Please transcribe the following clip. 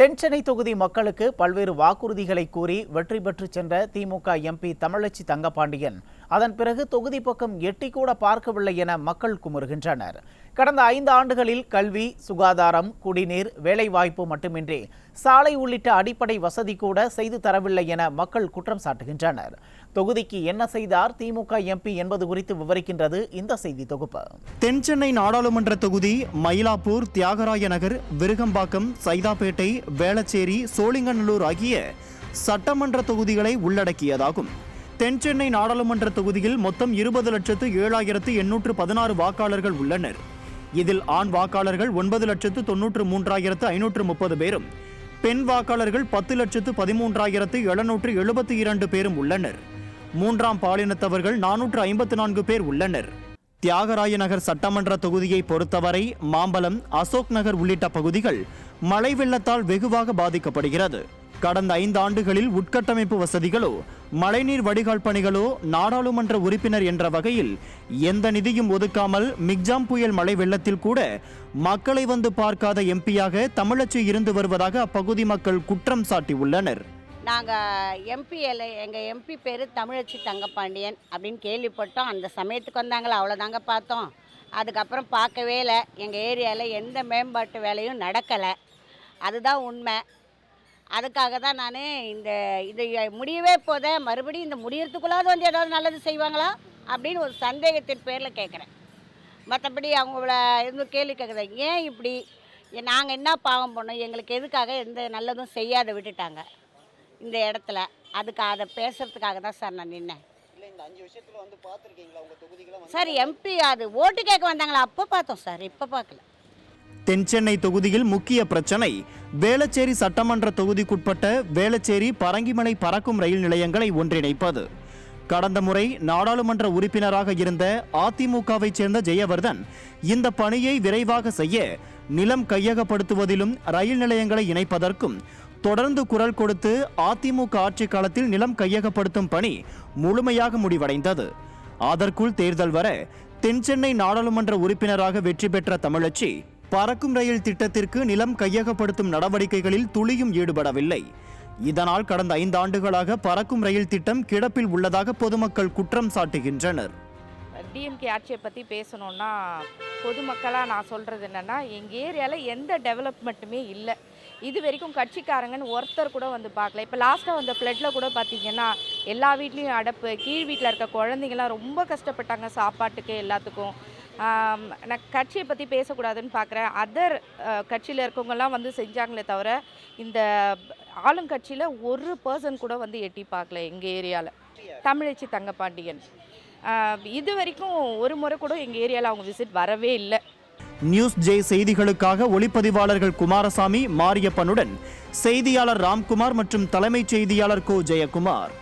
தென்சென்னை தொகுதி மக்களுக்கு பல்வேறு வாக்குறுதிகளை கூறி வெற்றி பெற்று சென்ற திமுக எம்பி தமிழச்சி தங்கபாண்டியன் அதன் பிறகு தொகுதி பக்கம் எட்டி கூட பார்க்கவில்லை என மக்கள் குமுறுகின்றனர். கடந்த ஐந்து ஆண்டுகளில் கல்வி சுகாதாரம் குடிநீர் வேலைவாய்ப்பு மட்டுமின்றி சாலை உள்ளிட்ட அடிப்படை வசதி கூட செய்து தரவில்லை என மக்கள் குற்றம் சாட்டுகின்றனர். தொகுதிக்கு என்ன செய்தார் திமுக எம்பி என்பது குறித்து விவரிக்கின்றது இந்த செய்தி தொகுப்பு. தென்சென்னை நாடாளுமன்ற தொகுதி மயிலாப்பூர் தியாகராய நகர் விருகம்பாக்கம் சைதாப்பேட்டை வேளச்சேரி சோழிங்கநல்லூர் ஆகிய சட்டமன்ற தொகுதிகளை உள்ளடக்கியதாகும். தென்சென்னை நாடாளுமன்ற தொகுதியில் மொத்தம் இருபது லட்சத்து ஏழாயிரத்து எண்ணூற்று பதினாறு வாக்காளர்கள் உள்ளனர். இதில் ஆண் வாக்காளர்கள் ஒன்பது லட்சத்து தொன்னூற்று மூன்றாயிரத்து ஐநூற்று முப்பது பேரும் பெண் வாக்காளர்கள் பத்து லட்சத்து பதிமூன்றாயிரத்து எழுநூற்று எழுபத்தி இரண்டு பேரும் உள்ளனர். மூன்றாம் பாலினத்தவர்கள் நானூற்று ஐம்பத்து நான்கு பேர் உள்ளனர். தியாகராய நகர் சட்டமன்ற தொகுதியை பொறுத்தவரை மாம்பலம் அசோக் நகர் உள்ளிட்ட பகுதிகள் மழை வெள்ளத்தால் வெகுவாக பாதிக்கப்படுகிறது. கடந்த ஐந்து ஆண்டுகளில் உட்கட்டமைப்பு வசதிகளோ மழைநீர் வடிகால் பணிகளோ நாடாளுமன்ற உறுப்பினர் என்ற வகையில் எந்த நிதியும் ஒதுக்காமல் மிக்ஜாம் புயல் மழை வெள்ளத்தில் கூட மக்களை வந்து பார்க்காத எம்பியாக தமிழச்சி இருந்து வருவதாக அப்பகுதி மக்கள் குற்றம் சாட்டியுள்ளனர். நாங்கள் எம்பிஎல் எங்கள் எம்பி பேர் தமிழச்சி தங்கப்பாண்டியன் அப்படின்னு கேள்விப்பட்டோம். அந்த சமயத்துக்கு வந்தாங்களா அவ்வளோதாங்க பார்த்தோம். அதுக்கப்புறம் பார்க்கவே இல்லை. எங்கள் ஏரியாவில் எந்த மேம்பாட்டு வேலையும் நடக்கலை. அதுதான் உண்மை. அதுக்காக தான் நான் இந்த இது முடியவே போதே மறுபடியும் இந்த முடியறதுக்குள்ளாவது வந்து ஏதாவது நல்லது செய்வாங்களா? அப்படின்னு ஒரு சந்தேகத்தின் பேரில் கேட்குறேன் மற்றபடி அவங்கள இருந்து கேள்வி கேட்குறேன் ஏன் இப்படி? நாங்கள் என்ன பாவம் பண்ணோம்? எங்களுக்கு எதுக்காக எந்த நல்லதும் செய்யாத விட்டுட்டாங்க இந்த இடத்துல. அதுக்கு அதை பேசுறதுக்காக தான் சார் நான் நின்னேன். இல்லை இந்த அஞ்சு வருஷத்துல வந்து பார்த்துருக்கீங்களா? உங்க தொகுதிக்கெல்லாம் வந்து சார் எம்பி அது ஓட்டு கேட்க வந்தாங்களா? அப்போ பார்த்தோம் சார். இப்போ பார்க்கல. தென்சென்னை தொகுதியில் முக்கிய பிரச்சனை. வேளச்சேரி சட்டமன்ற தொகுதிக்குட்பட்ட வேளச்சேரி பரங்கிமலை பறக்கும் ரயில் நிலையங்களை ஒன்றிணைப்பது. கடந்த முறை நாடாளுமன்ற உறுப்பினராக இருந்த அதிமுகவைச் சேர்ந்த ஜெயவர்தன் இந்த பணியை விரைவாக செய்ய நிலம் கையகப்படுத்துவதிலும் ரயில் நிலையங்களை இணைப்பதற்கும் தொடர்ந்து குரல் கொடுத்து அதிமுக ஆட்சி காலத்தில் நிலம் கையகப்படுத்தும் பணி முழுமையாக முடிவடைந்தது. அதற்குள் தேர்தல் வர தென்சென்னை நாடாளுமன்ற உறுப்பினராக வெற்றி பெற்ற தமிழச்சி பறக்கும் ரயில் திட்டத்திற்கு நிலம் கையகப்படுத்தும் நடவடிக்கைகளில் துளியும் ஈடுபடவில்லை. இதனால் கடந்த ஐந்து ஆண்டுகளாக பறக்கும் ரயில் திட்டம் கிடப்பில் உள்ளதாக பொதுமக்கள் குற்றம் சாட்டுகின்றனர். டிஎம்கே ஆட்சியை பற்றி பேசணுன்னா பொதுமக்களாக நான் சொல்கிறது என்னென்னா எங்கள் ஏரியாவில் எந்த டெவலப்மெண்ட்டுமே இல்லை. இது வரைக்கும் கட்சிக்காரங்கன்னு ஒருத்தர் கூட வந்து பார்க்கல. இப்போ லாஸ்ட்டாக வந்த ஃப்ளட்டில் கூட பார்த்தீங்கன்னா எல்லா வீட்லேயும் அடப்பு கீழ் வீட்டில் இருக்க குழந்தைங்களாம் ரொம்ப கஷ்டப்பட்டாங்க சாப்பாட்டுக்கு எல்லாத்துக்கும். நான் கட்சியை பற்றி பேசக்கூடாதுன்னு பார்க்குறேன் அதர் கட்சியில் இருக்கவங்கலாம் வந்து செஞ்சாங்களே தவிர இந்த ஆளுங்கட்சியில் ஒரு பர்சன் கூட வந்து எட்டி பார்க்கல எங்கள் ஏரியாவில் தமிழச்சி தங்கப்பாண்டியன். இது வரைக்கும் ஒரு முறை கூட எங்கள் ஏரியாவில் அவங்க விசிட் வரவே இல்லை. நியூஸ் ஜே செய்திகளுக்காக ஒளிப்பதிவாளர்கள் குமாரசாமி மாரியப்பனுடன். செய்தியாளர் ராம்குமார் மற்றும் தலைமைச் செய்தியாளர் கோ. ஜெயக்குமார்.